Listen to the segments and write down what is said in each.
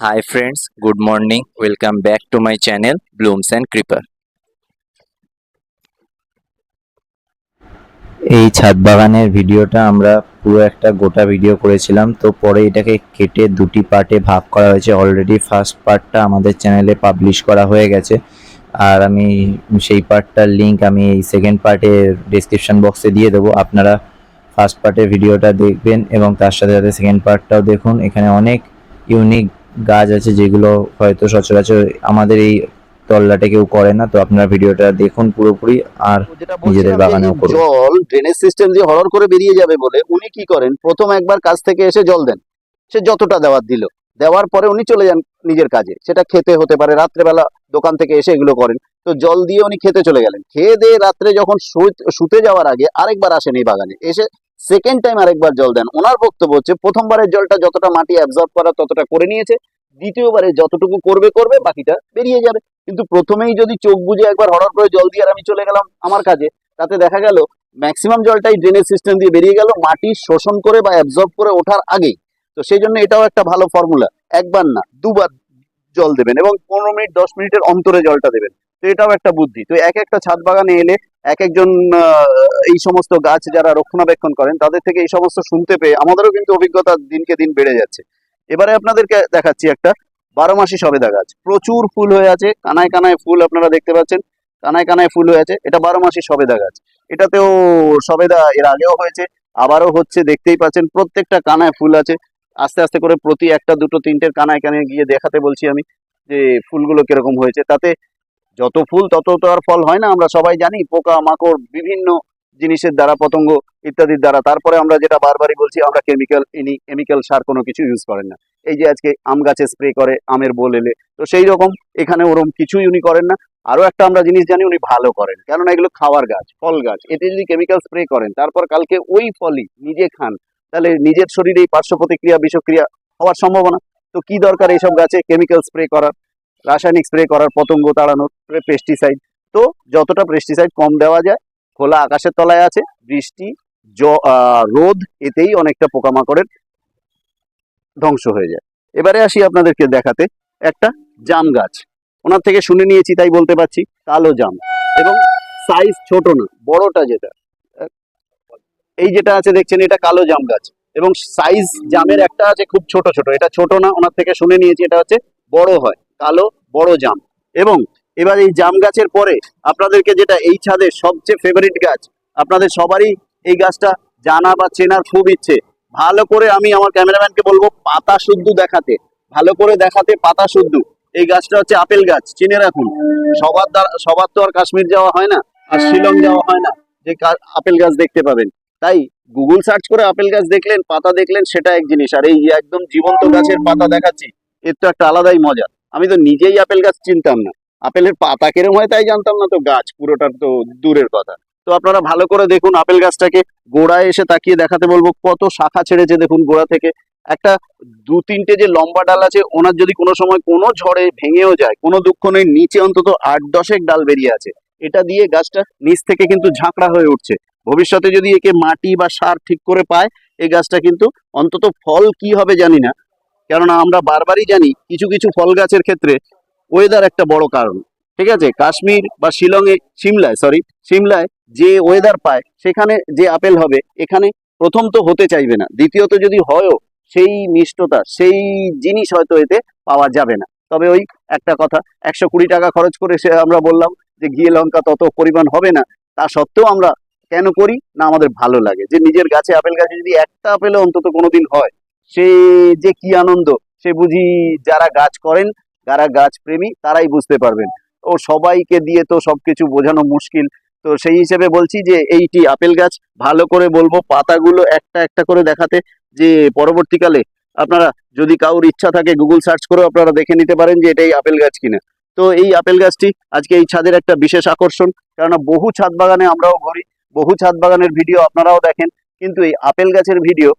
Hi friends, good morning. Welcome back to my channel Blooms and Creeper. এই ছাদ বাগানের ভিডিওটা আমরা পুরো একটা গোটা ভিডিও করেছিলাম তো পরে এটাকে কেটে দুটি পার্টে ভাগ করা হয়েছে অলরেডি ফার্স্ট পার্টটা আমাদের চ্যানেলে পাবলিশ করা হয়ে গেছে আর আমি সেই পার্টটার লিংক আমি এই সেকেন্ড পার্টের ডিসক্রিপশন বক্সে দিয়ে দেবো আপনারা ফার্স্ট পার্টের ভিডিওটা দেখবেন এবং তার সাথে সাথে সেকেন্ড পার্টটাও দেখুন এখানে অনেক ইউনিক গাছ আছে যেগুলো হয়তো সচরাচর আমাদের এই তল্লাটে কেউ করে না তো আপনারা ভিডিওটা দেখুন পুরোপুরি আর নিজেদের বাগানেও করুন। জল ড্রেনেজ সিস্টেম দিয়ে হরর করে বেরিয়ে যাবে বলে উনি কি করেন? প্রথম একবার কাজ থেকে এসে জল দেন। সে যতটা দেওয়ার দিল। দেওয়ার পরে উনি চলে যান নিজের কাজে। সেটা খেতে হতে পারে রাত্রেবেলা দোকান থেকে এসে এগুলো করেন। তো জল দিয়ে উনি খেতে চলে গেলেন। খেয়ে দিয়ে রাত্রে যখন শুতে যাওয়ার আগে আরেকবার আসেন এই বাগানে। এসে সেকেন্ড টাইম আরেকবার জল দেন। ওনার বক্তব্য হচ্ছে, প্রথমবারের জলটা যতটা মাটি অ্যাবজর্ব করা ততটা করে নিয়েছে, দ্বিতীয়বারে যতটুকু করবে করবে, বাকিটা বেরিয়ে যাবে। কিন্তু প্রথমেই যদি চোখ বুজে একবার হঠাৎ করে জল দিয়ে আর আমি চলে গেলাম আমার কাজে, তাতে দেখা গেল ম্যাক্সিমাম জলটাই ড্রেনেজ সিস্টেম দিয়ে বেরিয়ে গেল, মাটি শোষণ করে বা অ্যাবজর্ব করে ওঠার আগেই। তো সেই জন্য এটাও একটা ভালো ফর্মুলা একবার না, দুবার জল দেবেন এবং পনেরো মিনিট, দশ মিনিটের অন্তরে জলটা দেবেন। তো এটাও একটা বুদ্ধি। তো এক একটা ছাদ বাগানে এলে এক একজন এই সমস্ত গাছ যারা রক্ষণাবেক্ষণ করেন, তাদের থেকে এই সমস্ত শুনতে পেয়ে আমাদেরও কিন্তু অভিজ্ঞতা দিনকে দিন বেড়ে যাচ্ছে। এবারে আপনাদেরকে দেখাচ্ছি একটা বারো মাসি সবেদা গাছ। প্রচুর ফুল হয়ে আছে, কানায় কানায় ফুল আপনারা দেখতে পাচ্ছেন। কানায় কানায় ফুল হয়ে আছে, এটা বারো মাসি সবেদা গাছ। এটাতেও সবেদা এর আগেও হয়েছে, আবারও হচ্ছে দেখতেই পাচ্ছেন, প্রত্যেকটা কানায় ফুল আছে। আস্তে আস্তে করে প্রতি একটা, দুটো, তিনটের কানায় কানায় গিয়ে দেখাতে বলছি আমি যে ফুলগুলো কীরকম হয়েছে। তাতে যত ফুল তত তো আর ফল হয় না, আমরা সবাই জানি পোকা, মাকড়, বিভিন্ন জিনিসের দ্বারা, পতঙ্গ ইত্যাদির দ্বারা। তারপরে আমরা যেটা বারবারই বলছি, আমরা কেমিক্যাল ইনি কেমিক্যাল সার কোনো কিছু ইউজ করেন না। এই যে আজকে আম গাছে স্প্রে করে, আমের বোল এলে তো সেই রকম এখানে ওরকম কিছুই উনি করেন না। আরও একটা আমরা জিনিস জানি, উনি ভালো করেন। কেননা এগুলো খাওয়ার গাছ, ফল গাছ, এতে যদি কেমিক্যাল স্প্রে করেন, তারপর কালকে ওই ফলই নিজে খান, তাহলে নিজের শরীরে এই পার্শ্ব প্রতিক্রিয়া, বিষক্রিয়া হওয়ার সম্ভাবনা। তো কি দরকার এইসব গাছে কেমিক্যাল স্প্রে করার? রাসায়নিক স্প্রে করার পতঙ্গ তাড়ানোর পেস্টিসাইড তো যতটা পেস্টিসাইড কম দেওয়া যায়, খোলা আকাশের তলায় আছে, বৃষ্টি, জ রোদ, এতেই অনেকটা পোকামাকড়ের ধ্বংস হয়ে যায়। এবারে আসি আপনাদেরকে দেখাতে, একটা জাম গাছ। ওনার থেকে শুনে নিয়েছি, তাই বলতে পারছি, কালো জাম। এবং সাইজ ছোট না, বড়টা যেটা, এই যেটা আছে দেখছেন, এটা কালো জাম গাছ। এবং সাইজ জামের একটা আছে খুব ছোট ছোট, এটা ছোট না, ওনার থেকে শুনে নিয়েছি, এটা হচ্ছে বড় হয়। কালো, বড় জাম। এবং এবার এই জাম গাছের পরে আপনাদেরকে যেটা এই ছাদের সবচেয়ে ফেভারিট গাছ, আপনাদের সবারই এই গাছটা জানা বা চেনার খুব ইচ্ছে। ভালো করে আমি আমার ক্যামেরাম্যানকে বলব, পাতা শুদ্ধ দেখাতে। ভালো করে দেখাতে পাতা শুদ্ধ। এই গাছটা হচ্ছে আপেল গাছ, চিনে রাখুন। সবার দ্বারা, সবার তো আর কাশ্মীর যাওয়া হয় না, আর শিলং যাওয়া হয় না, যে আপেল গাছ দেখতে পাবেন। তাই গুগল সার্চ করে আপেল গাছ দেখলেন, পাতা দেখলেন, সেটা এক জিনিস। আর এই একদম জীবন্ত গাছের পাতা দেখাচ্ছি, এর তো একটা আলাদাই মজা। আমি তো নিজেই আপেল গাছ চিনতাম না। আপেলের পাতা কেরম হয় তাই জানতাম না, তো গাছ পুরোটার তো দূরের কথা। তো আপনারা ভালো করে দেখুন আপেল গাছটাকে, গোড়ায় এসে তাকিয়ে দেখাতে বলব কত শাখা ছেড়েছে দেখুন গোড়া থেকে। একটা দু তিনটে যে লম্বা ডাল আছে, ওনার যদি কোনো সময় কোনো ঝড়ে ভেঙেও যায়, কোনো দুঃখ নেই, নিচে অন্তত আট দশেক ডাল বেরিয়ে আছে। এটা দিয়ে গাছটা নিচ থেকে কিন্তু ঝাঁকড়া হয়ে উঠছে। ভবিষ্যতে যদি একে মাটি বা সার ঠিক করে পায়, এই গাছটা কিন্তু অন্তত ফল কি হবে জানি না। কেননা আমরা বারবারই জানি কিছু কিছু ফল গাছের ক্ষেত্রে ওয়েদার একটা বড় কারণ। ঠিক আছে? কাশ্মীর বা শিলংয়ে, সিমলায় সরি সিমলায় যে ওয়েদার পায়, সেখানে যে আপেল হবে, এখানে প্রথম তো হতে চাইবে না। দ্বিতীয়ত যদি হয়ও, সেই মিষ্টতা, সেই জিনিস হয়তো এতে পাওয়া যাবে না। তবে ওই একটা কথা, একশো কুড়ি টাকা খরচ করে সে আমরা বললাম যে ঘিয়ে লঙ্কা তত পরিমাণ হবে না, তা সত্ত্বেও আমরা কেন করি? না আমাদের ভালো লাগে। যে নিজের গাছে আপেল গাছে যদি একটা আপেলও অন্তত কোনোদিন হয় সে যে কি আনন্দ, সে বুঝি যারা গাছ করেন, যারা গাছ প্রেমী, তারাই বুঝতে পারবেন। ও সবাইকে দিয়ে তো সবকিছু বোঝানো মুশকিল। তো সেই হিসেবে বলছি যে, এইটি আপেল গাছ, ভালো করে বলব, পাতাগুলো একটা একটা করে দেখাতে, যে পরবর্তীকালে আপনারা যদি কারোর ইচ্ছা থাকে গুগল সার্চ করেও আপনারা দেখে নিতে পারেন যে এটাই আপেল গাছ কিনা। তো এই আপেল গাছটি আজকে এই ছাদের একটা বিশেষ আকর্ষণ, কেননা বহু ছাদ বাগানে আমরাও ঘুরি, বহু ছাদ বাগানের ভিডিও আপনারাও দেখেন, কিন্তু এই আপেল গাছের ভিডিও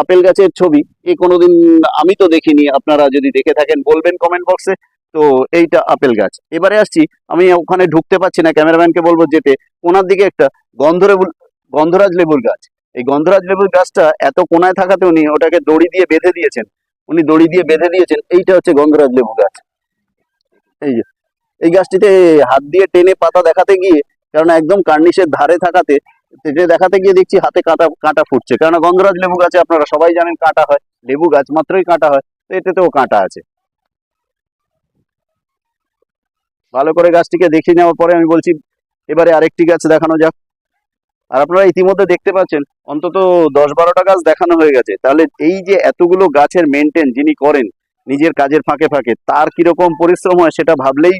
আপেল গাছের ছবি, এ কোনোদিন আমি তো দেখিনি, আপনারা যদি দেখে থাকেন বলবেন কমেন্ট বক্সে তো এইটা আপেল গাছ। এবারে আসছি, আমি ওখানে ঢুকতে পারছি না, ক্যামেরাম্যানকে বলব যেতে। ওনার দিকে একটা গন্ধরেবুল গন্ধরাজ লেবুর গাছ। এই গন্ধরাজ লেবুর গাছটা এত কোনায় থাকাতে উনি ওটাকে দড়ি দিয়ে বেঁধে দিয়েছেন। উনি দড়ি দিয়ে বেঁধে দিয়েছেন, এইটা হচ্ছে গন্ধরাজ লেবু গাছ। এই যে, এই গাছটিতে হাত দিয়ে টেনে পাতা দেখাতে গিয়ে, কারণ একদম কার্নিশের ধারে থাকাতে দেখাতে গিয়ে দেখছি হাতে কাঁটা কাঁটা ফুটছে। কেননা গন্ধরাজ লেবু গাছে আপনারা সবাই জানেন কাঁটা হয়। লেবু গাছ মাত্রই কাঁটা হয়। তো এটাতেও কাঁটা আছে। ভালো করে গাছটিকে দেখে নেওয়ার পরে আমি বলছি, এবারে আরেকটি গাছ দেখানো যাক। আর আপনারা ইতিমধ্যে দেখতে পাচ্ছেন, অন্তত দশ বারোটা গাছ দেখানো হয়ে গেছে। তাহলে এই যে এতগুলো গাছের মেনটেন যিনি করেন, নিজের কাজের ফাঁকে ফাঁকে, তার কীরকম পরিশ্রম হয় সেটা ভাবলেই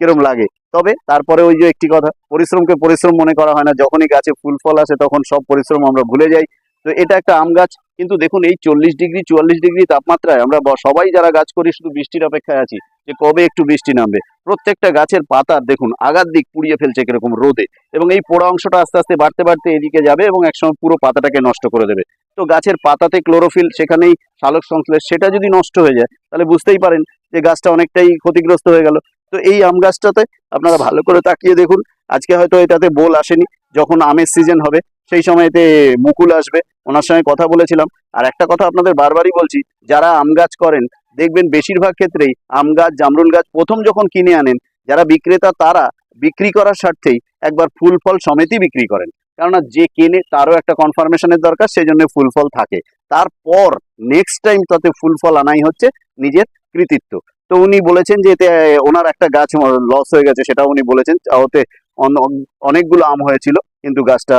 কিরম লাগে। তবে তারপরে ওই যে একটি কথা, পরিশ্রমকে পরিশ্রম মনে করা হয় না। যখনই গাছে ফুল ফল আসে তখন সব পরিশ্রম আমরা ভুলে যাই। তো এটা একটা আম গাছ। কিন্তু দেখুন, এই চল্লিশ ডিগ্রি, চুয়াল্লিশ ডিগ্রি তাপমাত্রায় আমরা সবাই যারা গাছ করি, শুধু বৃষ্টির অপেক্ষায় আছি যে কবে একটু বৃষ্টি নামবে। প্রত্যেকটা গাছের পাতা দেখুন আগার দিক পুড়িয়ে ফেলছে কীরকম রোদে। এবং এই পোড়া অংশটা আস্তে আস্তে বাড়তে বাড়তে এদিকে যাবে এবং একসময় পুরো পাতাটাকে নষ্ট করে দেবে। তো গাছের পাতাতে ক্লোরোফিল সেখানেই সালোক সংশ্লেষ সেটা যদি নষ্ট হয়ে যায়, তাহলে বুঝতেই পারেন যে গাছটা অনেকটাই ক্ষতিগ্রস্ত হয়ে গেল। তো এই আম গাছটাতে আপনারা ভালো করে তাকিয়ে দেখুন। আজকে হয়তো এটাতে বোল আসেনি, যখন আমের সিজন হবে, সেই সময় এতে মুকুল আসবে। ওনার সঙ্গে কথা বলেছিলাম। আর একটা কথা আপনাদের বারবারই বলছি, যারা আম গাছ করেন, দেখবেন বেশিরভাগ ক্ষেত্রেই আম গাছ, জামরুল গাছ প্রথম যখন কিনে আনেন, যারা বিক্রেতা তারা বিক্রি করার স্বার্থেই একবার ফুল ফল সমেতই বিক্রি করেন। কেননা যে কেনে তারও একটা কনফার্মেশনের দরকার সেই জন্য ফুল ফল থাকে। তারপর নেক্সট টাইম তাতে ফুল ফল আনাই হচ্ছে নিজের কৃতিত্ব। তো উনি বলেছেন যে এতে, ওনার একটা গাছ লস হয়ে গেছে, সেটাও উনি বলেছেন। ওতে অন- অনেকগুলো আম হয়েছিল, কিন্তু গাছটা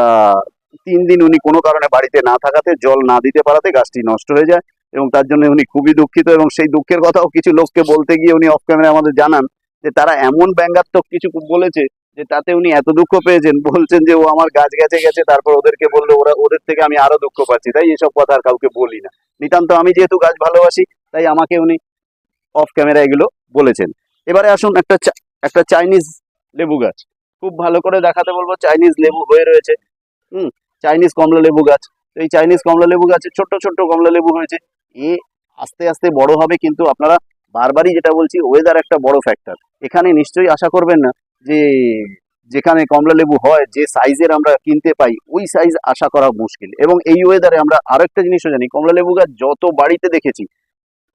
তিন দিন উনি কোনো কারণে বাড়িতে না থাকাতে, জল না দিতে পারাতে গাছটি নষ্ট হয়ে যায় এবং তার জন্য উনি খুবই দুঃখিত এবং সেই দুঃখের কথাও কিছু লোককে বলতে গিয়ে উনি অফ ক্যামেরা আমাদের জানান যে তারা এমন ব্যঙ্গাত্মক কিছু বলেছে যে তাতে উনি এত দুঃখ পেয়েছেন। বলছেন যে ও আমার গাছ গেছে গেছে, তারপর ওদেরকে বলল, ওরা, ওদের থেকে আমি আরও দুঃখ পাচ্ছি। তাই এসব কথা আর কাউকে বলি না। নিতান্ত আমি যেহেতু গাছ ভালোবাসি, তাই আমাকে উনি অফ ক্যামেরা এগুলো বলেছেন। এবারে আসুন একটা একটা চাইনিজ লেবু গাছ। খুব ভালো করে দেখাতে বলব চাইনিজ লেবু হয়ে রয়েছে। হুম চাইনিজ কমলা লেবু গাছ। এই চাইনিজ কমলা লেবু গাছে ছোট্ট ছোট্ট কমলা লেবু হয়েছে। এ আস্তে আস্তে বড় হবে কিন্তু আপনারা বারবারই যেটা বলছি ওয়েদার একটা বড় ফ্যাক্টর এখানে নিশ্চয়ই আশা করবেন না যে যেখানে কমলা লেবু হয়, যে সাইজের আমরা কিনতে পাই, ওই সাইজ আশা করা মুশকিল। এবং এই ওয়েদারে আমরা আরেকটা জিনিসও জানি, কমলা লেবু গাছ যত বাড়িতে দেখেছি,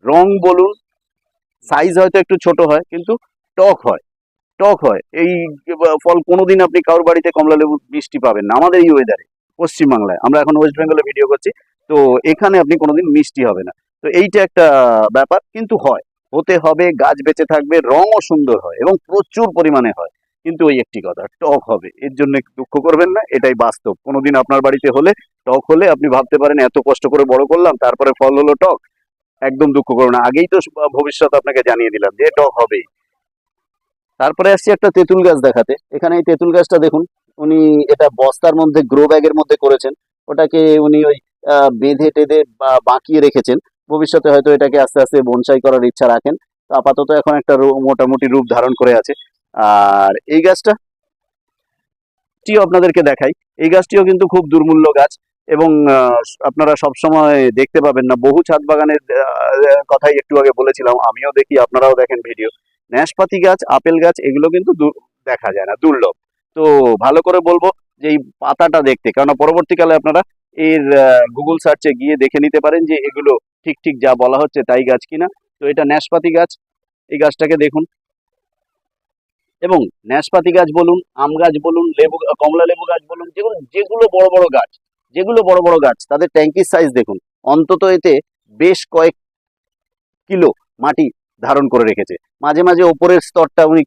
রং বলুন সাইজ হয়তো একটু ছোট হয়, কিন্তু টক হয় টক হয়। এই ফল কোনোদিন আপনি কারোর বাড়িতে কমলা লেবু মিষ্টি পাবেন না, আমাদের এই ওয়েদারে পশ্চিমবাংলায়। আমরা এখন ওয়েস্ট বেঙ্গলে ভিডিও করছি, তো এখানে আপনি কোনোদিন মিষ্টি হবে না। তো এইটা একটা ব্যাপার, কিন্তু হয়। হতে হবে, গাছ বেঁচে থাকবে, রঙও সুন্দর হয় এবং প্রচুর পরিমাণে হয়। কিন্তু ওই একটি কথা, টক হবে। এর জন্য দুঃখ করবেন না, এটাই বাস্তব। কোনোদিন আপনার বাড়িতে হলে, টক হলে আপনি ভাবতে পারেন, এত কষ্ট করে বড় করলাম, তারপরে ফল হলো টক। একদম দুঃখ করো না। আগেই তো ভবিষ্যৎ আপনাকে জানিয়ে দিলাম যে টক হবেই তারপরে আসছি একটা তেঁতুল গাছ দেখাতে। এখানে এই তেঁতুল গাছটা দেখুন, উনি এটা বস্তার মধ্যে গ্রো ব্যাগের মধ্যে করেছেন। ওটাকে উনি ওই বেঁধে টেঁধে বাঁকিয়ে রেখেছেন। ভবিষ্যতে হয়তো এটাকে আস্তে আস্তে বনসাই করার ইচ্ছা রাখেন। তো আপাতত এখন একটা মোটামুটি রূপ ধারণ করে আছে। আর এই গাছটা টিও আপনাদেরকে দেখাই। এই গাছটিও কিন্তু খুব দুর্মূল্য গাছ। এবং আপনারা সব সময় দেখতে পাবেন না। বহু ছাদ বাগানের কথাই একটু আগে বলেছিলাম, আমিও দেখি, আপনারাও দেখেন ভিডিও। ন্যাশপাতি গাছ, আপেল গাছ, এগুলো কিন্তু দেখা যায় না, দুর্লভ। তো ভালো করে বলব যে এই পাতাটা দেখতে কারণ পরবর্তীকালে আপনারা এর গুগল সার্চে গিয়ে দেখে নিতে পারেন যে এগুলো ঠিক ঠিক যা বলা হচ্ছে তাই গাছ কিনা। তো এটা ন্যাশপাতি গাছ, এই গাছটাকে দেখুন। এবং ন্যাশপাতি গাছ বলুন, আম গাছ বলুন, লেবু, কমলা লেবু গাছ বলুন, যেগুলো যেগুলো বড় বড় গাছ যেগুলো বড় বড় গাছ, তাদের ট্যাঙ্কির সাইজ দেখুন। অন্তত এতে বেশ কয়েক কিলো মাটি ধারণ করে রেখেছে। মাঝে মাঝে ওপরের স্তরটা উনি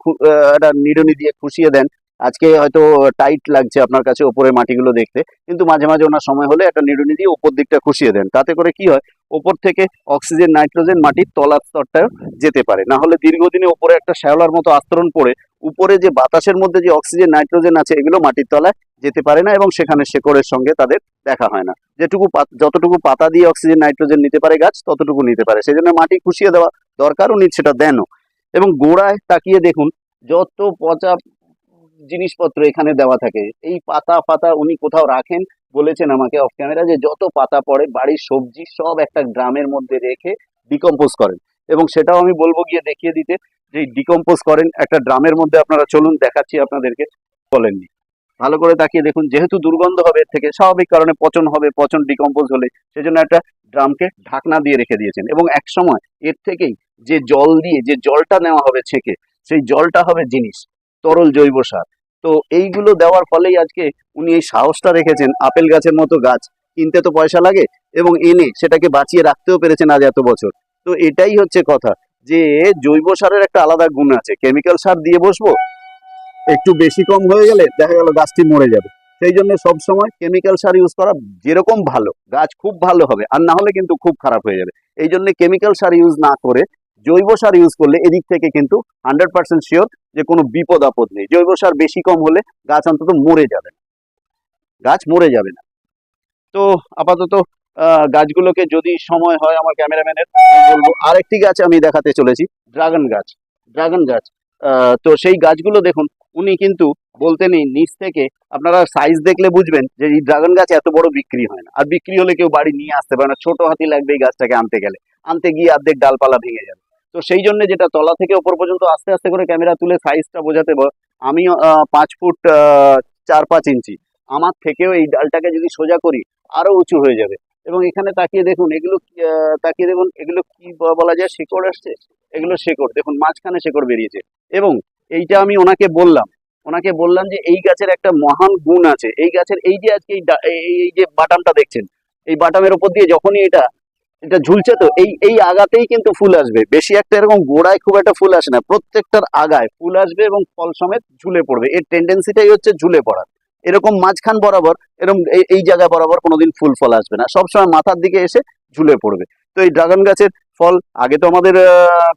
একটা নিড়ুনি দিয়ে খুশিয়ে দেন। আজকে হয়তো টাইট লাগছে আপনার কাছে ওপরের মাটিগুলো দেখতে, কিন্তু মাঝে মাঝে ওনার সময় হলে একটা নিড়ুনি দিয়ে ওপর দিকটা খুশিয়ে দেন। তাতে করে কি হয় ওপর থেকে অক্সিজেন, নাইট্রোজেন, মাটির তলার স্তরটা যেতে পারে। না হলে দীর্ঘদিনে উপরে একটা শ্যাওলার মতো আস্তরণ পড়ে, উপরে যে বাতাসের মধ্যে যে অক্সিজেন, নাইট্রোজেন আছে, এগুলো মাটির তলায় যেতে পারে না এবং সেখানে শেকড়ের সঙ্গে তাদের দেখা হয় না। যেটুকু যতটুকু পাতা দিয়ে অক্সিজেন, নাইট্রোজেন নিতে পারে গাছ, ততটুকু নিতে পারে। সেই জন্য মাটি খুশিয়ে দেওয়া দরকার, উনি সেটা দেনও। এবং গোড়ায় তাকিয়ে দেখুন, যত পচা জিনিসপত্র এখানে দেওয়া থাকে, এই পাতা পাতা উনি কোথাও রাখেন বলেছেন আমাকে অফ ক্যামেরা যে যত পাতা পড়ে, বাড়ির সবজি সব একটা ড্রামের মধ্যে রেখে ডিকম্পোজ করেন। এবং সেটাও আমি বলব গিয়ে দেখিয়ে দিতে যে ডিকম্পোজ করেন, একটা ড্রামের মধ্যে আপনারা চলুন, দেখাচ্ছি আপনাদেরকে, বলেননি। ভালো করে তাকিয়ে দেখুন, যেহেতু দুর্গন্ধ হবে এর থেকে, স্বাভাবিক কারণে পচন হবে, পচন ডিকম্পোজ হলে, সেজন্য একটা ড্রামকে ঢাকনা দিয়ে রেখে দিয়েছেন। এবং এক সময় এর থেকেই যে জল দিয়ে, যে জলটা নেওয়া হবে ছেঁকে, সেই জলটা হবে জিনিস, তরল জৈব সার। তো এইগুলো দেওয়ার ফলেই আজকে উনি এই সাহসটা রেখেছেন আপেল গাছের মতো গাছ। কিনতে তো পয়সা লাগে এবং এনে সেটাকে বাঁচিয়ে রাখতেও পেরেছেন আজ এত বছর। তো এটাই হচ্ছে কথা যে জৈব সারের একটা আলাদা গুণ আছে। কেমিক্যাল সার দিয়ে বসবো, একটু বেশি কম হয়ে গেলে দেখা গেল গাছটি মরে যাবে। সেই জন্য সবসময় কেমিক্যাল সার ইউজ করা যেরকম ভালো, গাছ খুব ভালো হবে, আর না হলে কিন্তু খুব খারাপ হয়ে যাবে। এই জন্য কেমিক্যাল সার ইউজ না করে জৈব সার ইউজ করলে এদিক থেকে কিন্তু হান্ড্রেড পার্সেন্ট শিওর যে কোনো বিপদ আপদ নেই। জৈব সার বেশি কম হলে গাছ অন্তত মরে যাবে না। গাছ মরে যাবে না। তো আপাতত গাছগুলোকে যদি সময় হয় আমার ক্যামেরাম্যানের বলব আরেকটি গাছ আমি দেখাতে চলেছি, ড্রাগন গাছ। ড্রাগন গাছ তো সেই গাছগুলো দেখুন, উনি কিন্তু বলতে নেই, নিচ থেকে আপনারা সাইজ দেখলে বুঝবেন যে এই ড্রাগন গাছ এত বড় বিক্রি হয় না। আর বিক্রি হলে কেউ বাড়ি নিয়ে আসতে পারে না। ছোট হাতি লাগবে এই গাছটাকে আনতে গেলে। আনতে গিয়ে অর্ধেক ডালপালা ভেঙে যাবে। তো সেই জন্য যেটা তলা থেকে ওপর পর্যন্ত আস্তে আস্তে করে ক্যামেরা তুলে সাইজটা বোঝাতে আমি পাঁচ ফুট চার পাঁচ ইঞ্চি আমার থেকেও এই ডালটাকে যদি সোজা করি আরও উঁচু হয়ে যাবে। এবং এখানে তাকিয়ে দেখুন, এগুলো তাকিয়ে দেখুন, এগুলো কি বলা যায়, শেকড় আসছে? এগুলো শেকড়। দেখুন, মাঝখানে শেকড় বেরিয়েছে। এবং এইটা আমি ওনাকে বললাম। ওনাকে বললাম যে, এই গাছের একটা মহান গুণ আছে। এই গাছের, এই যে আজকে এই যে বাটামটা দেখছেন, এই বাটামের উপর দিয়ে যখনই এটা এটা ঝুলছে তো, এই এই আগাতেই কিন্তু ফুল আসবে। বেশি একটা এরকম গোড়ায় খুব একটা ফুল আসে না, প্রত্যেকটার আগায় ফুল আসবে এবং ফল সমেত ঝুলে পড়বে। এর টেন্ডেন্সিটাই হচ্ছে ঝুলে পড়ার। এরকম মাঝখান বরাবর এরকম এই জায়গা বরাবর কোনোদিন ফুল ফল আসবে না। সবসময় মাথার দিকে এসে ঝুলে পড়বে। তো এই ড্রাগন গাছের ফল, আগে তো আমাদের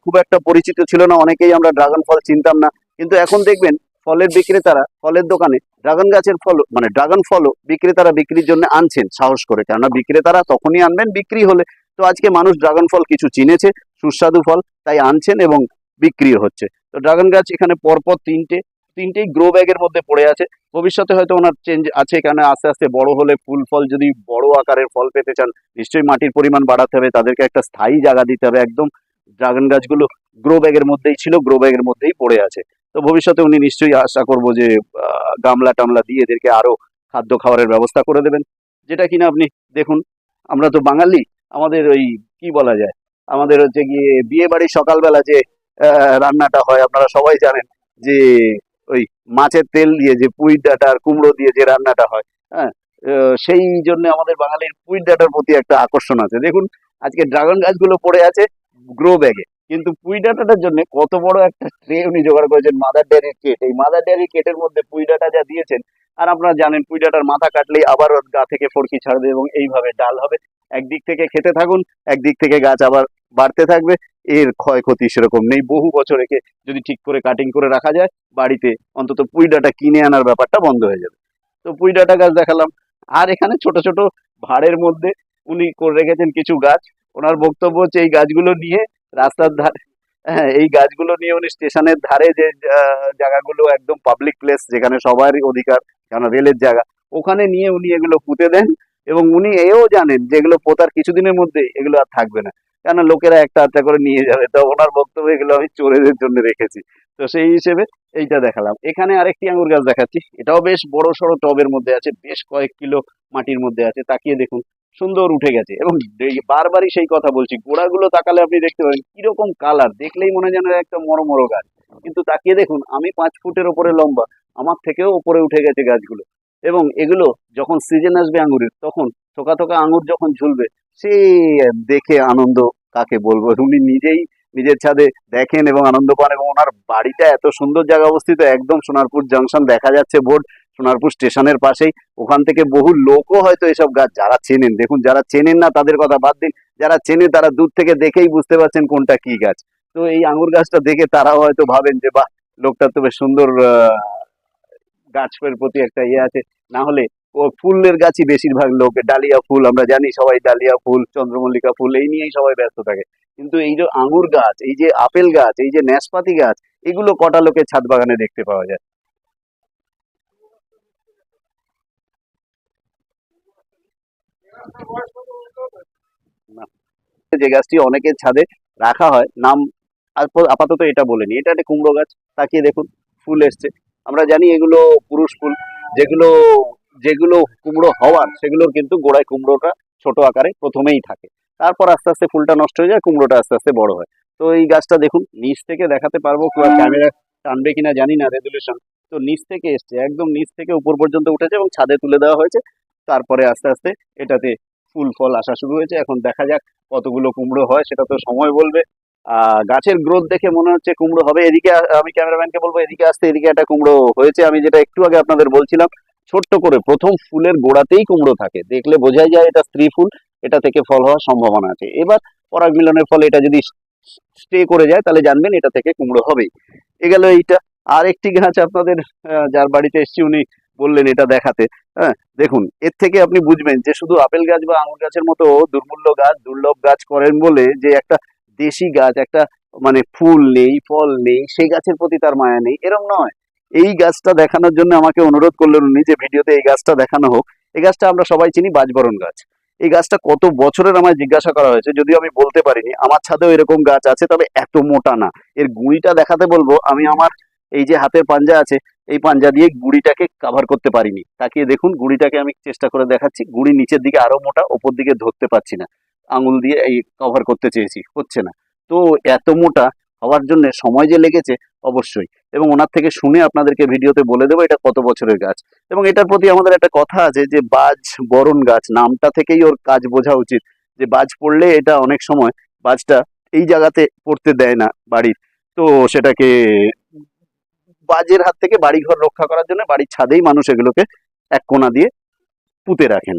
খুব একটা পরিচিত ছিল না, অনেকেই আমরা ড্রাগন ফল চিনতাম না। কিন্তু এখন দেখবেন, ফলের বিক্রেতারা, ফলের দোকানে ড্রাগন গাছের ফল মানে ড্রাগন ফলও বিক্রেতারা বিক্রির জন্য আনছেন, সাহস করে। কেননা বিক্রেতারা তখনই আনবেন, বিক্রি হলে তো আজকে মানুষ ড্রাগন ফল কিছু চিনেছে, সুস্বাদু ফল, তাই আনছেন এবং বিক্রিও হচ্ছে। তো ড্রাগন গাছ এখানে পরপর তিনটে, তিনটেই গ্রো ব্যাগের মধ্যে পড়ে আছে। ভবিষ্যতে হয়তো ওনার চেঞ্জ আছে এখানে আস্তে আস্তে বড় হলে ফুল ফল যদি বড় আকারের ফল পেতে চান, নিশ্চয়ই মাটির পরিমাণ বাড়াতে হবে, তাদেরকে একটা স্থায়ী জায়গা দিতে হবে, একদম ড্রাগন গাছগুলো গ্রো ব্যাগের মধ্যেই ছিল গ্রো ব্যাগের মধ্যেই পড়ে আছে। তো ভবিষ্যতে উনি নিশ্চয়ই আশা করব যে গামলা টামলা দিয়ে এদেরকে আরও খাদ্য খাবারের ব্যবস্থা করে দেবেন। যেটা কিনা আপনি দেখুন, আমরা তো বাঙালি আমাদের ওই কি বলা যায়? আমাদের হচ্ছে গিয়ে বিয়ে বাড়ি সকালবেলা যে রান্নাটা হয়, আপনারা সবাই জানেন যে, ওই মাছের তেল দিয়ে যে পুঁই ডাটা আর কুমড়ো দিয়ে যে রান্নাটা হয় হ্যাঁ? সেই জন্য আমাদের বাঙালির পুঁই ডাটার প্রতি একটা আকর্ষণ আছে। দেখুন, আজকে ড্রাগন গাছগুলো পড়ে আছে গ্রো ব্যাগে কিন্তু পুঁই ডাটাটার জন্য কত বড় একটা ট্রে উনি জোগাড় করেছেন মাদার ডেয়ারির কেট এই মাদার ডেয়ারির কেটের মধ্যে পুঁই ডাটা যা দিয়েছেন, আর আপনারা জানেন পুঁই ডাটার মাথা কাটলেই আবার গা থেকে ফড়কি ছাড়বে এবং এইভাবে ডাল হবে। একদিক থেকে খেতে থাকুন, একদিক থেকে গাছ আবার বাড়তে থাকবে, এর ক্ষয়ক্ষতি সেরকম নেই। বহু বছর একে যদি ঠিক করে কাটিং করে রাখা যায়, বাড়িতে অন্তত পুঁই ডাটা কিনে আনার ব্যাপারটা বন্ধ হয়ে যাবে। তো পুঁই ডাটা গাছ দেখালাম। আর এখানে ছোট ছোট ভাড়ের মধ্যে উনি করে রেখেছেন কিছু গাছ। ওনার বক্তব্য হচ্ছে, এই গাছগুলো নিয়ে রাস্তার ধারে হ্যাঁ এই গাছগুলো নিয়ে উনি স্টেশনের ধারে যে জায়গাগুলো একদম পাবলিক প্লেস যেখানে সবারই অধিকার কেন রেলের জায়গা, ওখানে নিয়ে উনি এগুলো পুঁতে দেন এবং উনি এও জানেন যে এগুলো পোতার কিছুদিনের মধ্যে এগুলো আর থাকবে না। কেন লোকেরা একটা আধটা করে নিয়ে যাবে, তো ওনার বক্তব্য এগুলো আমি চোরেদের জন্য রেখেছি। তো সেই হিসেবে এইটা দেখালাম। এখানে আরেকটি আঙুর গাছ দেখাচ্ছি। এটাও বেশ বড় সড়ো টবের মধ্যে আছে, বেশ কয়েক কিলো মাটির মধ্যে আছে। তাকিয়ে দেখুন সুন্দর উঠে গেছে। এবং বারবারই সেই কথা বলছি গোড়াগুলো তাকালে আপনি দেখতে পাবেন কীরকম কালার দেখলেই মনে যেন একটা মরো মরো গাছ। কিন্তু তাকিয়ে দেখুন, আমি পাঁচ ফুটের ওপরে লম্বা, আমার থেকেও উপরে উঠে গেছে গাছগুলো। এবং এগুলো যখন সিজন আসবে আঙুরের, তখন থোকা থোকা আঙুর যখন ঝুলবে, সে দেখে আনন্দ কাকে বলব? উনি নিজেই নিজের ছাদে দেখেন এবং আনন্দ পান, এবং ওনার বাড়িটা এত সুন্দর জায়গা অবস্থিত, একদম সোনারপুর জংশন দেখা যাচ্ছে বোর্ড সোনারপুর স্টেশনের পাশেই। ওখান থেকে বহু লোকও হয়তো এসব গাছ যারা চেনেন, দেখুন যারা চেনেন না তাদের কথা বাদ দিন, যারা চেনে তারা দূর থেকে দেখেই বুঝতে পারছেন কোনটা কি গাছ। তো এই আঙুর গাছটা দেখে তারাও হয়তো ভাবেন যে, বাহ লোকটার তো বেশ সুন্দর গাছের প্রতি একটা ইয়ে আছে। না হলে ও ফুলের গাছই বেশিরভাগ লোক, ডালিয়া ফুল, আমরা জানি সবাই ডালিয়া ফুল, চন্দ্রমল্লিকা ফুল, এই নিয়েই সবাই ব্যস্ত থাকে। কিন্তু এই যে আঙুর গাছ, এই যে আপেল গাছ, এই যে ন্যাসপাতি গাছ, এগুলো কটা লোকের ছাদ বাগানে দেখতে পাওয়া যায়? যে গাছটি অনেকের ছাদে রাখা হয়, নাম আপাতত এটা বলেনি। এটা একটা কুমড়ো গাছ, তাকিয়ে দেখুন, ফুল এসছে। আমরা জানি এগুলো পুরুষ ফুল। যেগুলো যেগুলো কুমড়ো হওয়ার, সেগুলোর কিন্তু গোড়ায় কুমড়োটা ছোট আকারে প্রথমেই থাকে। তারপর আস্তে আস্তে ফুলটা নষ্ট হয়ে যায়, কুমড়োটা আস্তে আস্তে বড় হয়। তো এই গাছটা দেখুন, নিচ থেকে দেখাতে পারব ক্যামেরা টানবে কিনা জানি না রেজুলেশন তো নিচ থেকে এসছে, একদম নিচ থেকে উপর পর্যন্ত উঠেছে এবং ছাদে তুলে দেওয়া হয়েছে। তারপরে আস্তে আস্তে এটাতে ফুল ফল আসা শুরু হয়েছে। এখন দেখা যাক কতগুলো কুমড়ো হয়, সেটা তো সময় বলবে। গাছের গ্রোথ দেখে মনে হচ্ছে কুমড়ো হবে। এদিকে আমি ক্যামেরাম্যানকে বলব, এদিকে আসতে, এদিকে একটা কুমড়ো হয়েছে। আমি যেটা একটু আগে আপনাদের বলছিলাম, ছোট্ট করে প্রথম ফুলের গোড়াতেই কুমড়ো থাকে। দেখলে বোঝাই যায় এটা স্ত্রী ফুল, এটা থেকে ফল হওয়ার সম্ভাবনা আছে। এবার পরাগ মিলনের ফলে এটা যদি স্টে করে যায়, তাহলে জানবেন এটা থেকে কুমড়ো হবেই। এ গেল এইটা। আর একটি গাছ আপনাদের যার বাড়িতে এসছি উনি বললেন এটা দেখাতে। হ্যাঁ দেখুন, এর থেকে আপনি বুঝবেন যে শুধু আপেল গাছ বা আঙুর গাছের মতো দুর্মূল্য গাছ, দুর্লভ গাছ করেন বলে যে একটা দেশি গাছ, একটা মানে ফুল নেই, ফল নেই, সেই গাছের প্রতি তার মায়া নেই, এরম নয়। এই গাছটা দেখানোর জন্য আমাকে অনুরোধ করলেন উনি যে ভিডিওতে এই গাছটা দেখানো হোক। এই গাছটা আমরা সবাই চিনি, বাজবরণ গাছ। এই গাছটা কত বছরের আমায় জিজ্ঞাসা করা হয়েছে, যদিও আমি বলতে পারিনি। আমার ছাদেও এরকম গাছ আছে, তবে এত মোটা না। এর গুঁড়িটা দেখাতে বলব, আমি আমার এই যে হাতের পাঞ্জা আছে, এই পাঞ্জা দিয়ে গুড়িটাকে কাভার করতে পারিনি। তাকিয়ে দেখুন, গুড়িটাকে আমি চেষ্টা করে দেখাচ্ছি। গুঁড়ি নিচের দিকে আরও মোটা, ওপর দিকে ধরতে পারছি না। আঙুল দিয়ে এই কভার করতে চেয়েছি, হচ্ছে না। তো এত মোটা হওয়ার জন্য সময় যে লেগেছে, অবশ্যই। এবং ওনার থেকে শুনে আপনাদেরকে ভিডিওতে বলে দেবো এটা কত বছরের গাছ। এবং এটার প্রতি আমাদের একটা কথা আছে যে বাজ বরণ গাছ, নামটা থেকেই ওর কাজ বোঝা উচিত। যে বাজ পড়লে এটা অনেক সময় বাজটা এই জায়গাতে পড়তে দেয় না বাড়ির। তো সেটাকে বাজের হাত থেকে বাড়িঘর রক্ষা করার জন্য বাড়ির ছাদেই মানুষ এগুলোকে এক কোণা দিয়ে পুঁতে রাখেন।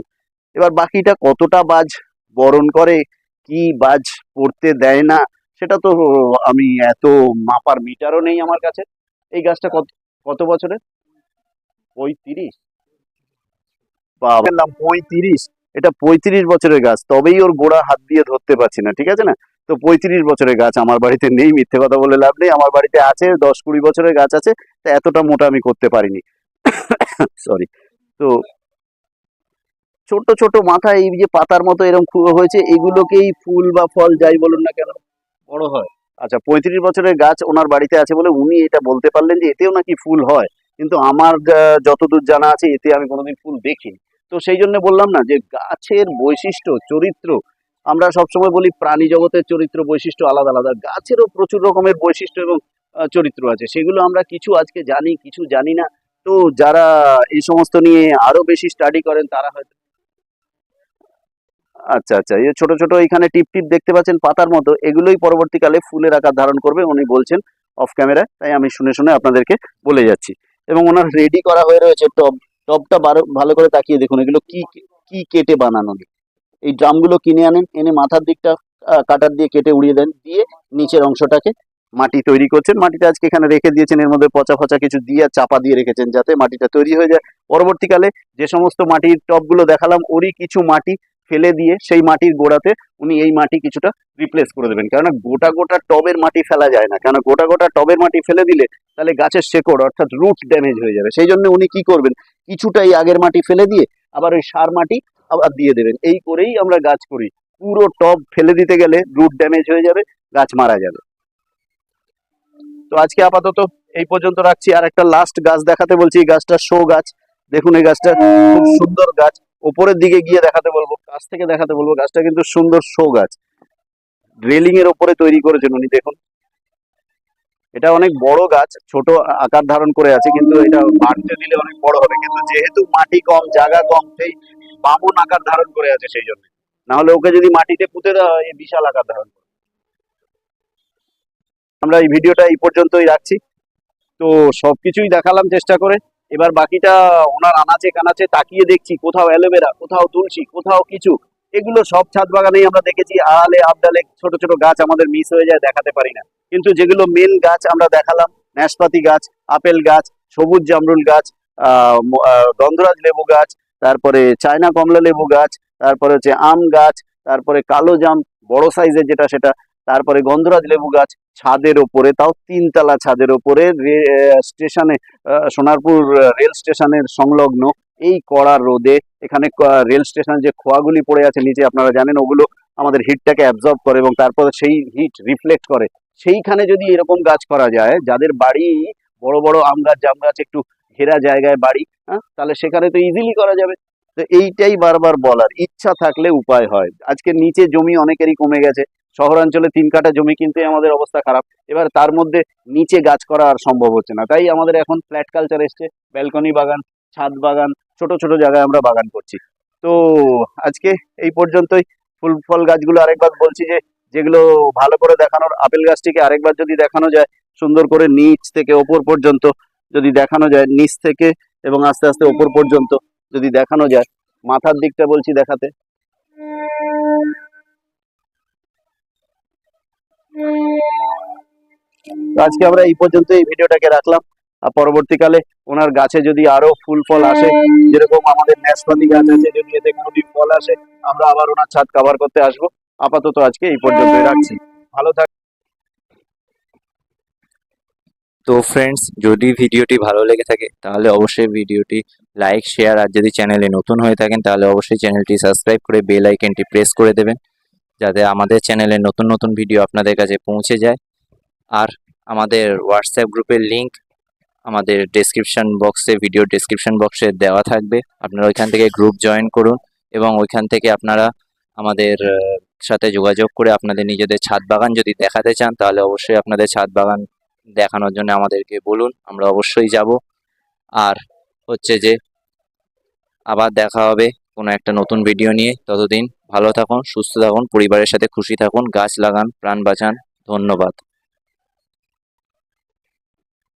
এবার বাকিটা কতটা বাজ বরণ করে, কি বাজ পড়তে দেয় না, সেটা তো আমি এত মাপার মিটারও নেই আমার কাছে। এই গাছটা কত কত বছরের? পঁয়ত্রিশ। বাবা পঁয়ত্রিশ। এটা পঁয়ত্রিশ বছরের গাছ, তবেই ওর গোড়া হাত দিয়ে ধরতে পারছি না, ঠিক আছে না? তো পঁয়ত্রিশ বছরের গাছ আমার বাড়িতে নেই, মিথ্যে কথা বলে লাভ নেই। আমার বাড়িতে আছে, দশ কুড়ি বছরের গাছ আছে, তা এতটা মোটা আমি করতে পারিনি। সরি তো ছোট ছোট মাথায় এই যে পাতার মতো এরকম হয়েছে, এগুলোকেই ফুল বা ফল যাই বলুন না কেন, বড় হয়। আচ্ছা পঁয়ত্রিশ বছরের গাছ ওনার বাড়িতে আছে বলে উনি এটা বলতে পারলেন যে এতেও নাকি ফুল হয়। কিন্তু আমার যতদূর জানা আছে, এতে আমি কোনোদিন ফুল দেখিনি। তো সেই জন্য বললাম না যে গাছের বৈশিষ্ট্য, চরিত্র আমরা সবসময় বলি প্রাণী জগতের চরিত্র বৈশিষ্ট্য আলাদা আলাদা। গাছেরও প্রচুর রকমের বৈশিষ্ট্য এবং চরিত্র আছে। সেগুলো আমরা কিছু আজকে জানি, কিছু জানি না। তো যারা এই সমস্ত নিয়ে আরও বেশি স্টাডি করেন, তারা হয়তো আচ্ছা আচ্ছা। এই ছোট ছোট এখানে টিপ টিপ দেখতে পাচ্ছেন পাতার মতো। এগুলোই পরবর্তীকালে ফুলের আকার ধারণ করবে, উনি বলছেন অফ ক্যামেরায় তাই আমি শুনে শুনে আপনাদেরকে বলে যাচ্ছি। এবং ওনার রেডি করা হয়ে রয়েছে টব টবটা ভালো করে তাকিয়ে দেখুন। এগুলো কি কি কেটে বানানো। এই ড্রামগুলো কিনে আনেন, এনে মাথার দিকটা কাটার দিয়ে কেটে উড়িয়ে দেন, দিয়ে নিচের অংশটাকে মাটি তৈরি করছেন। মাটিটা আজকে এখানে রেখে দিয়েছেন, এর মধ্যে পচা ফচা কিছু দিয়ে চাপা দিয়ে রেখেছেন যাতে মাটিটা তৈরি হয়ে যায়। পরবর্তীকালে যে সমস্ত মাটির টবগুলো দেখালাম, ওরই কিছু মাটি ফেলে দিয়ে সেই মাটির গোড়াতে উনি এই মাটি কিছুটা রিপ্লেস করে দেবেন। কেননা গোটা গোটা টবের মাটি ফেলা যায় না। কেন গোটা গোটা টবের মাটি ফেলে দিলে তাহলে গাছের শেকড়, অর্থাৎ রুট ড্যামেজ হয়ে যাবে। সেই জন্য উনি কি করবেন? কিছুটা এই আগের মাটি ফেলে দিয়ে আবার ওই সার মাটি আবার দিয়ে দেবেন। এই করেই আমরা গাছ করি। পুরো টব ফেলে দিতে গেলে রুট ড্যামেজ হয়ে যাবে, গাছ মারা যাবে। তো আজকে আপাতত এই পর্যন্ত রাখছি। আর একটা লাস্ট গাছ দেখাতে বলছি, এই গাছটা শো গাছ। দেখুন, এই গাছটা খুব সুন্দর গাছ। ওপরের দিকে গিয়ে দেখাতে বলব, কাছ থেকে দেখাতে বলব, গাছটা কিন্তু সুন্দর শো গাছ। রেলিং এর ওপরে তৈরি করেছেন উনি, দেখুন। এটা অনেক বড় গাছ, ছোট আকার ধারণ করে আছে, কিন্তু এটা বাড়তে দিলে অনেক বড় হবে। কিন্তু যেহেতু মাটি কম, জায়গা কম, সেই বামন আকার ধারণ করে আছে সেই জন্য। না হলে ওকে যদি মাটিতে পুঁতে দেওয়া হয় বিশাল আকার ধারণ করে। আমরা এই ভিডিওটা এই পর্যন্তই রাখছি। তো সবকিছুই দেখালাম চেষ্টা করে। এবার বাকিটা ওনার আনাচে কানাচে তাকিয়ে দেখছি, কোথাও অ্যালোভেরা, কোথাও তুলসী, কোথাও কিছু। এগুলো সব ছাদ বাগানেই আমরা দেখেছি। আড়ালে, আবডালে ছোট ছোট গাছ আমাদের মিস হয়ে যায়, দেখাতে পারি না। কিন্তু যেগুলো মেন গাছ আমরা দেখালাম, নাশপাতি গাছ, আপেল গাছ, সবুজ জামরুল গাছ গন্ধরাজ লেবু গাছ, তারপরে চায়না কমলা লেবু গাছ, তারপরে হচ্ছে আম গাছ, তারপরে কালো জাম, বড় সাইজের যেটা সেটা, তারপরে গন্ধরাজ লেবু গাছ ছাদের ওপরে, তাও তিনতলা ছাদের ওপরে স্টেশনে সোনারপুর রেল স্টেশনের সংলগ্ন। এই কড়া রোদে এখানে রেল স্টেশন যে খোয়াগুলি পড়ে আছে নিচে, আপনারা জানেন ওগুলো আমাদের হিটটাকে অ্যাবজর্ব করে এবং তারপরে সেই হিট রিফ্লেক্ট করে। সেইখানে যদি এরকম গাছ করা যায়, যাদের বাড়ি বড় বড় আম গাছ, জাম গাছ একটু ঘেরা জায়গায় বাড়ি হ্যাঁ তাহলে সেখানে তো ইজিলি করা যাবে। তো এইটাই বারবার বলার, ইচ্ছা থাকলে উপায় হয়। আজকে নিচে জমি অনেকেরই কমে গেছে, শহরাঞ্চলে তিন কাঠা জমি কিনতে আমাদের অবস্থা খারাপ। এবার তার মধ্যে নিচে গাছ করা আর সম্ভব হচ্ছে না। তাই আমাদের এখন ফ্ল্যাট কালচার এসছে ব্যালকনি বাগান, ছাদ বাগান ছোট ছোট জায়গায় আমরা বাগান করছি। তো আজকে এই পর্যন্তই। ফুল ফল গাছগুলো আরেকবার বলছি যে, যেগুলো ভালো করে দেখানোর, আপেল গাছটিকে আরেকবার যদি দেখানো যায়, সুন্দর করে নিচ থেকে ওপর পর্যন্ত যদি দেখানো যায়, নিচ থেকে এবং আস্তে আস্তে ওপর পর্যন্ত যদি দেখানো যায়, মাথার দিকটা বলছি দেখাতে। আজকে আমরা এই পর্যন্ত এই ভিডিওটাকে রাখলাম। পরবর্তীকালে ওনার গাছে যদি আরও ফুল ফল আসে, যেরকম আমাদের ন্যাশপাতি গাছ আছে, যদি এতে কোনোদিন ফল আসে, আমরা আবার ওনার ছাদ কভার করতে আসব। আপাতত আজকে এই পর্যন্তই রাখছি। ভালো থাক তো ফ্রেন্ডস যদি ভিডিওটি ভালো লেগে থাকে, তাহলে অবশ্যই ভিডিওটি লাইক শেয়ার আর যদি চ্যানেলে নতুন হয়ে থাকেন, তাহলে অবশ্যই চ্যানেলটি সাবস্ক্রাইব করে বেল আইকনটি প্রেস করে দেবেন, যাতে আমাদের চ্যানেলে নতুন নতুন ভিডিও আপনাদের কাছে পৌঁছে যায়। আর আমাদের হোয়াটসঅ্যাপ গ্রুপের লিংক আমাদের ডেসক্রিপশন বক্সে ভিডিও ডেসক্রিপশন বক্সে দেওয়া থাকবে। আপনারা ওইখান থেকে গ্রুপ জয়েন করুন এবং ওইখান থেকে আপনারা আমাদের সাথে যোগাযোগ করে আপনাদের নিজেদের ছাদ বাগান যদি দেখাতে চান, তাহলে অবশ্যই আপনাদের ছাদ বাগান দেখানোর জন্য আমাদেরকে বলুন, আমরা অবশ্যই যাব। আর হচ্ছে যে, আবার দেখা হবে কোনো একটা নতুন ভিডিও নিয়ে। ততদিন ভালো থাকুন, সুস্থ থাকুন, পরিবারের সাথে খুশি থাকুন, গাছ লাগান, প্রাণ বাঁচান। ধন্যবাদ।